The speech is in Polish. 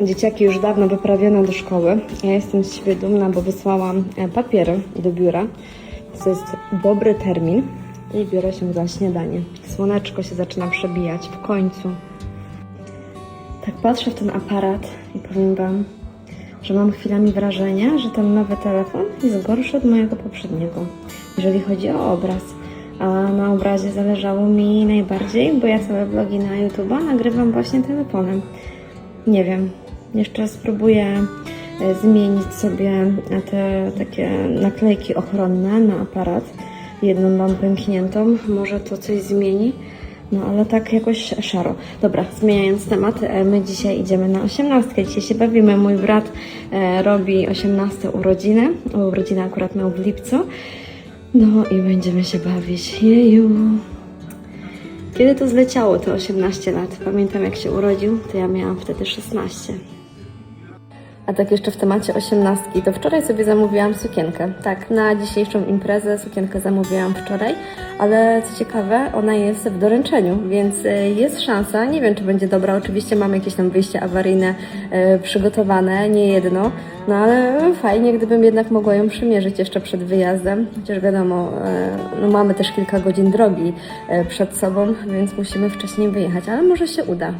dzieciaki już dawno wyprawione do szkoły. Ja jestem z siebie dumna, bo wysłałam e, papiery do biura. To jest dobry termin i biorę się za śniadanie. Słoneczko się zaczyna przebijać w końcu. Tak patrzę w ten aparat i powiem Wam, że mam chwilami wrażenie, że ten nowy telefon jest gorszy od mojego poprzedniego, jeżeli chodzi o obraz. A na obrazie zależało mi najbardziej, bo ja całe vlogi na YouTube'a nagrywam właśnie telefonem. Nie wiem, jeszcze spróbuję e, zmienić sobie te takie naklejki ochronne na aparat. Jedną mam pękniętą, może to coś zmieni. No ale tak jakoś szaro. Dobra, zmieniając temat, e, my dzisiaj idziemy na osiemnastkę. Dzisiaj się bawimy. Mój brat e, robi 18 urodziny. Urodziny akurat miał w lipcu. No i będziemy się bawić. Jeju. Kiedy to zleciało te 18 lat? Pamiętam jak się urodził, to ja miałam wtedy 16. A tak jeszcze w temacie osiemnastki, to wczoraj sobie zamówiłam sukienkę. Tak, na dzisiejszą imprezę sukienkę zamówiłam wczoraj, ale co ciekawe, ona jest w doręczeniu, więc e, jest szansa, nie wiem czy będzie dobra, oczywiście mam jakieś tam wyjście awaryjne e, przygotowane, nie jedno, no ale fajnie, gdybym jednak mogła ją przymierzyć jeszcze przed wyjazdem, chociaż wiadomo, e, no mamy też kilka godzin drogi przed sobą, więc musimy wcześniej wyjechać, ale może się uda.